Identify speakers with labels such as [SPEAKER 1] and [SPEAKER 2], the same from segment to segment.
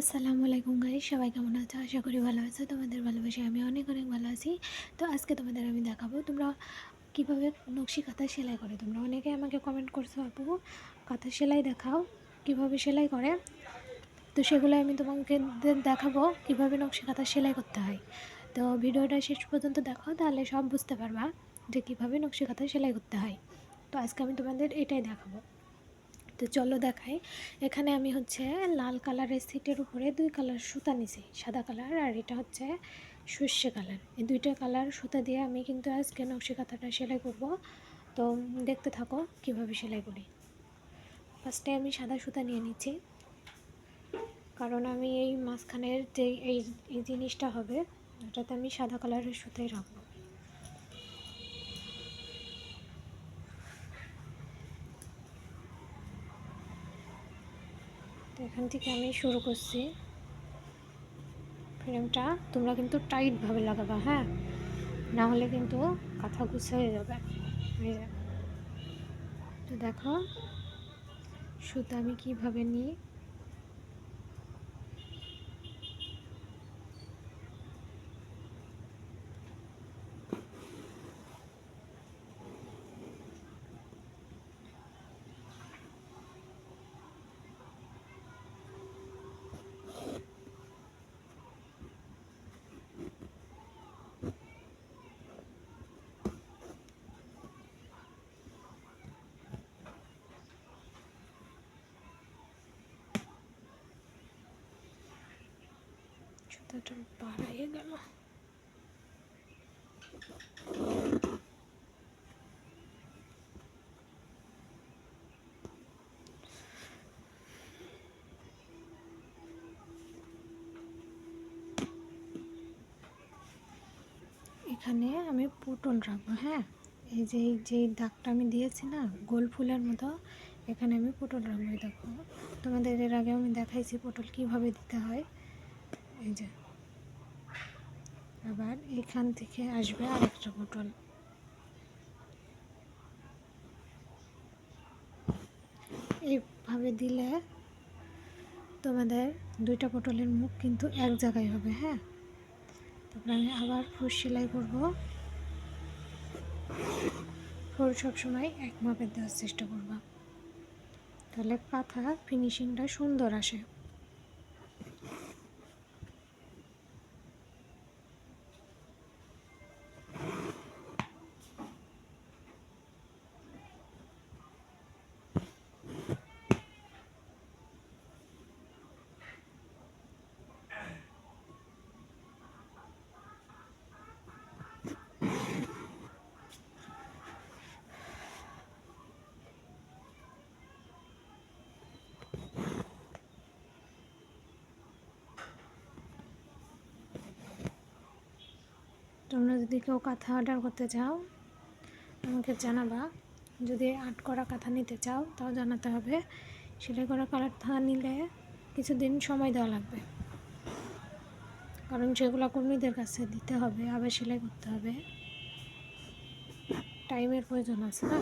[SPEAKER 1] আসসালামু আলাইকুম গাই সবাই কেমন আছো? আশা করি ভালো আছো। তোমাদের ভালোবাসে আমি অনেক অনেক ভালো আছি। তো আজকে তোমাদের আমি দেখাবো, তোমরা কীভাবে নকশি কাঁথা সেলাই করে? তোমরা অনেকে আমাকে কমেন্ট করছ, আপু, কাঁথা সেলাই দেখাও, কীভাবে সেলাই করে? তো সেগুলো আমি তোমাকে দেখাবো, কীভাবে নকশি কাঁথা সেলাই করতে হয়। তো ভিডিওটা শেষ পর্যন্ত দেখো, তাহলে সব বুঝতে পারবা যে কীভাবে নকশি কাঁথা সেলাই করতে হয়। তো আজকে আমি তোমাদের এটাই দেখাবো। তো চলো দেখাই। এখানে আমি হচ্ছে লাল কালারের সিটের উপরে দুই কালার সুতা নিছি, সাদা কালার আর এটা হচ্ছে সর্ষে কালার। এই দুইটা কালার সুতা দিয়ে আমি কিন্তু আজকে নকশি কাঁথাটা সেলাই করব। তো দেখতে থাকো কীভাবে সেলাই করি। ফার্স্টে আমি সাদা সুতা নিয়ে নিচ্ছি। কারণ আমি এই মাঝখানের যে এই এই জিনিসটা হবে, ওটাতে আমি সাদা কালারের সুতাই রাখব। এখান থেকে আমি শুরু করছি। ফ্রেমটা তোমরা কিন্তু টাইটভাবে লাগাবা হ্যাঁ? না হলে কিন্তু কাঁথা গুছা হয়ে যাবে। হয়ে যাবে। তো দেখো, সুতা আমি কীভাবে নিই? সুতাটা বাড়াইয়ে গেল এখানে আমি পটল রাখব হ্যাঁ? এই যে যে দাগটা আমি দিয়েছি না, গোল ফুলের মতো, এখানে আমি পটল রাখব দেখো। তোমাদের এর আগে আমি দেখাইছি পটল কীভাবে দিতে হয়। এই যে। আবার এখান থেকে আসবে আরেকটা পটল এইভাবে দিলে তোমাদের দুইটা পটলের মুখ কিন্তু এক জায়গায় হবে হ্যাঁ? তারপরে আমি আবার ফুল সেলাই করব। ফুল সবসময় এক মাপের দেওয়ার চেষ্টা করব। তাহলে কাঁথা ফিনিশিংটা সুন্দর আসে। তোমরা যদি কেউ কাঁথা অর্ডার করতে চাও, আমাকে জানাবা। যদি আর্ট করা কাঁথা নিতে চাও, তাও জানাতে হবে। সেলাই করা কালার কাঁথা নিলে কিছুদিন সময় দেওয়া লাগবে। কারণ সেগুলো কর্মীদের কাছে দিতে হবে, আবার সেলাই করতে হবে। টাইমের প্রয়োজন আছে না?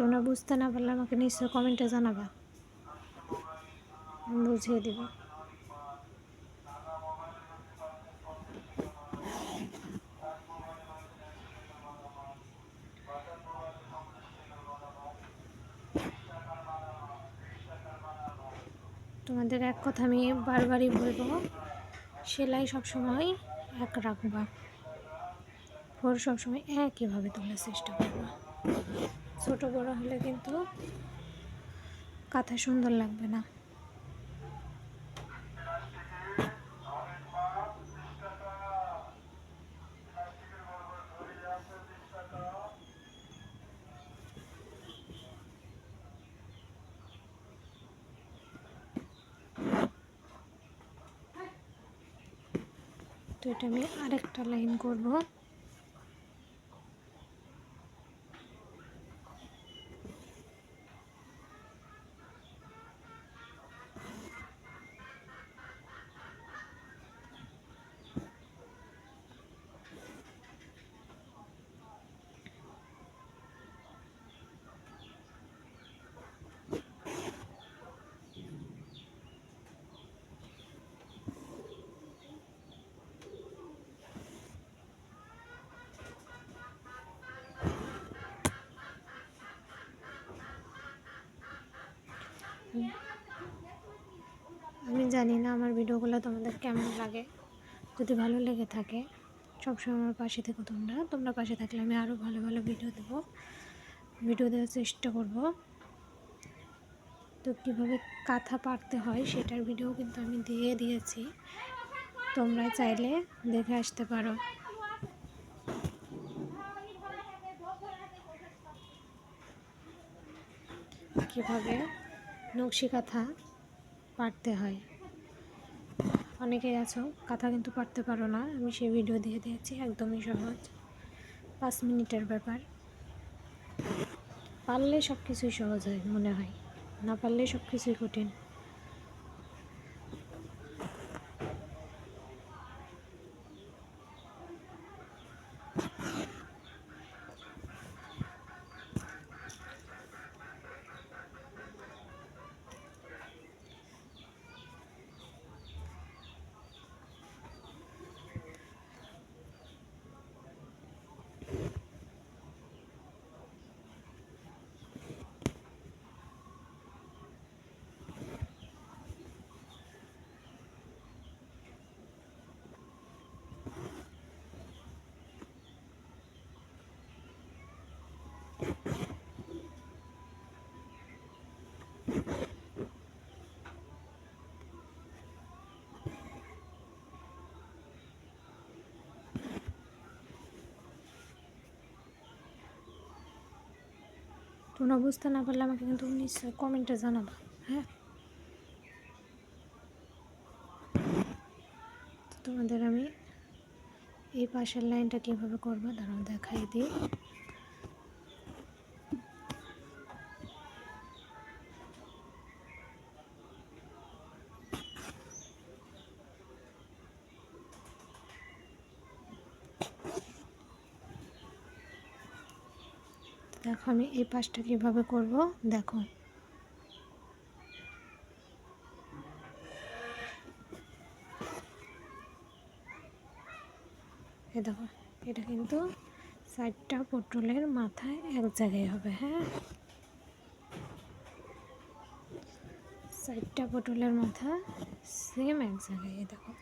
[SPEAKER 1] তোমরা বুঝতে না পারলে আমাকে নিশ্চয় কমেন্টে জানাবা। বুঝিয়ে দেবো। তোমাদের এক কথা আমি বারবারই বলব, সেলাই সবসময় এক রাখবা। ফোর সবসময় একইভাবে তোলার চেষ্টা করবা। ছোট বড় হলে কিন্তু কাঁথা সুন্দর লাগবে না। তো এটা আমি আরেকটা লাইন করব। আমি জানি না আমার ভিডিওগুলো তোমাদের কেমন লাগে। যদি ভালো লেগে থাকে, সবসময় আমার পাশে থেকো তোমরা। তোমরা পাশে থাকলে আমি আরও ভালো ভালো ভিডিও দেবো। ভিডিও দেওয়ার চেষ্টা করব। তো কীভাবে কাঁথা পাড়তে হয় সেটার ভিডিও কিন্তু আমি দিয়ে দিয়েছি। তোমরা চাইলে দেখে আসতে পারো। কীভাবে নকশি কাঁথা পারতে হয়। অনেকেই আছো, কাঁথা কিন্তু পারতে পারো না। আমি সেই ভিডিও দিয়ে দিয়েছি, একদমই সহজ। পাঁচ মিনিটের ব্যাপার। পারলে সব কিছুই সহজ হয়, মনে হয়। না পারলে সব কিছুই কঠিন। তোমরা অবস্থা না পারলে আমাকে কিন্তু নিশ্চয়ই কমেন্টে জানাবা হ্যাঁ? তোমাদের আমি এই পাশের লাইনটা কীভাবে করব? দাঁড়াও, দেখাই দিই। দেখো আমি এই পাশটা কীভাবে করব? দেখো। এ দেখো, এটা কিন্তু সাইডটা পটলের মাথায় এক জায়গায় হবে হ্যাঁ? সাইডটা পটলের মাথা সেম এক জায়গায় দেখো।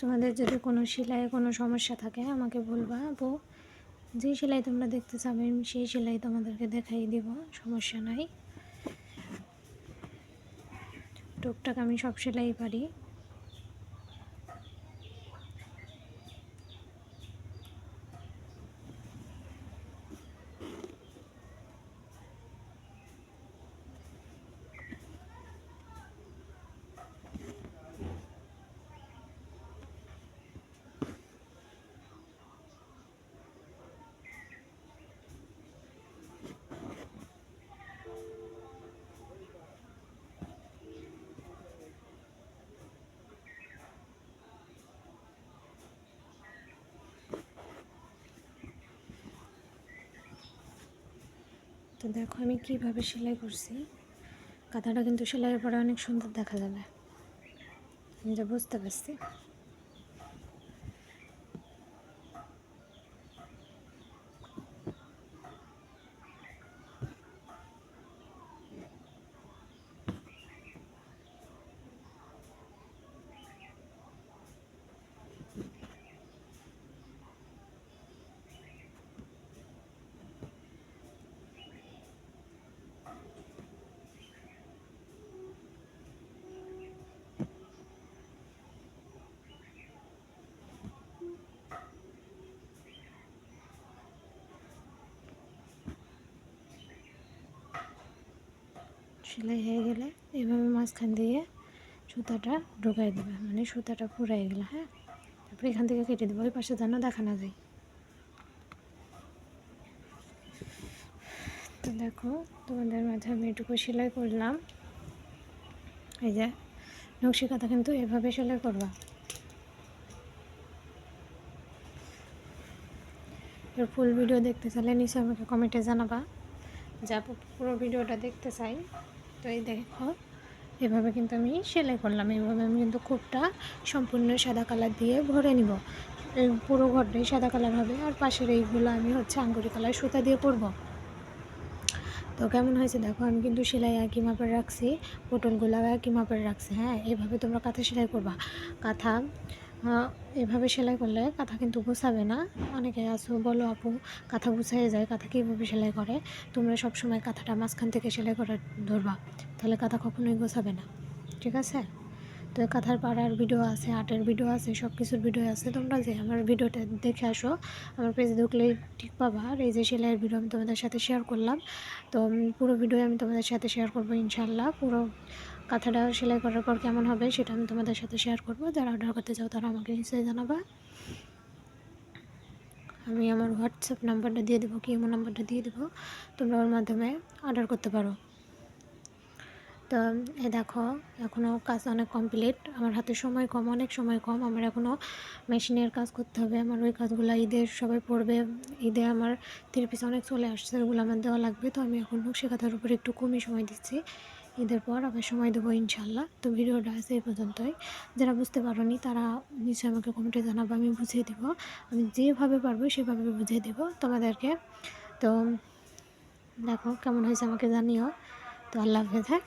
[SPEAKER 1] তোমাদের যদি কোনো সেলাই কোনো সমস্যা থাকে, আমাকে বলবা, আপু। যে সেলাই তোমরা দেখতে চাবে সেই সেলাই তোমাদেরকে দেখাই দিব, সমস্যা নাই। টুকটাক আমি সব সেলাই পারি। তো দেখো আমি কীভাবে সেলাই করছি। কাঁথাটা কিন্তু সেলাইয়ের পরে অনেক সুন্দর দেখা যাবে। আমি যা বুঝতে পারছি। সেলাই হয়ে গেলে এভাবে মাঝখান দিয়ে সুতাটা ঢোকাই দেবে মানে সুতাটা ফুরাই গেলে হ্যাঁ? তারপরে এখান থেকে কেটে দেবো, ওই পাশে যেন দেখা না যায়। তো দেখো, তোমাদের মাঝে আমি এটুকু সেলাই করলাম। এই যে, নকশি কাঁথা কিন্তু এভাবে সেলাই করবা। এর ফুল ভিডিও দেখতে চাইলে নিশ্চয়ই আমাকে কমেন্টে জানাবা যা পুরো ভিডিওটা দেখতে চাই। তো এই দেখো, এভাবে কিন্তু আমি সেলাই করলাম। এভাবে আমি কিন্তু খুবটা সম্পূর্ণ সাদা কালার দিয়ে ভরে নিব। পুরো ঘরটাই সাদা কালার হবে আর পাশের এইগুলো আমি হচ্ছে আঙ্গুরি কালার সুতা দিয়ে করব। তো কেমন হয়েছে দেখো, আমি কিন্তু সেলাই একই মাপের রাখছি পটলগুলো একই মাপের রাখছি হ্যাঁ? এভাবে তোমরা কাঁথা সেলাই করবা। কাঁথা এভাবে সেলাই করলে কাঁথা কিন্তু গুছাবে না। অনেকে আছো, বলো আপু, কাঁথা গুছাই যায়, কাঁথা কীভাবে সেলাই করে? তোমরা সবসময় কাঁথাটা মাঝখান থেকে সেলাই করে ধরবা, তাহলে কাঁথা কখনোই গোছাবে না, ঠিক আছে? তো কাঁথার পাড়ার ভিডিও আছে, আর্টের ভিডিও আছে সব কিছুর ভিডিও আছে, তোমরা যে আমার ভিডিওটা দেখে আসো, আমার পেজে ঢুকলেই ঠিক পাবা। আর এই যে সেলাইয়ের ভিডিও আমি তোমাদের সাথে শেয়ার করলাম, তো পুরো ভিডিও আমি তোমাদের সাথে শেয়ার করব ইনশাল্লাহ পুরো কাঁথাটা সেলাই করার পর কেমন হবে সেটা আমি তোমাদের সাথে শেয়ার করব। যারা অর্ডার করতে চাও তারা আমাকে নিশ্চয়ই জানাবা। আমি আমার হোয়াটসঅ্যাপ নাম্বারটা দিয়ে দেবো, কি এমন নাম্বারটা দিয়ে দেবো, তোমরা ওর মাধ্যমে অর্ডার করতে পারো। তো এ দেখো এখনও কাজ অনেক কমপ্লিট আমার হাতে সময় কম, অনেক সময় কম। আমার এখনও মেশিনের কাজ করতে হবে। আমার ওই কাজগুলো ঈদের সবাই পড়বে। ঈদে আমার তির পিস অনেক চলে আসছে, ওগুলো আমার দেওয়া লাগবে। তো আমি এখন নকশি কাঁথার উপরে একটু কমই সময় দিচ্ছি। ঈদের পর আবার সময় দেবো ইনশাল্লাহ। তো ভিডিওটা আছে এই পর্যন্তই। যারা বুঝতে পারোনি, তারা নিশ্চয়ই আমাকে কমেন্টে জানাব, আমি বুঝিয়ে দেবো। আমি যেভাবে পারব, সেভাবে বুঝিয়ে দেবো তোমাদেরকে। তো দেখো, কেমন হয়েছে আমাকে জানিও। তো আল্লাহ হাফেজ হ্যাঁ?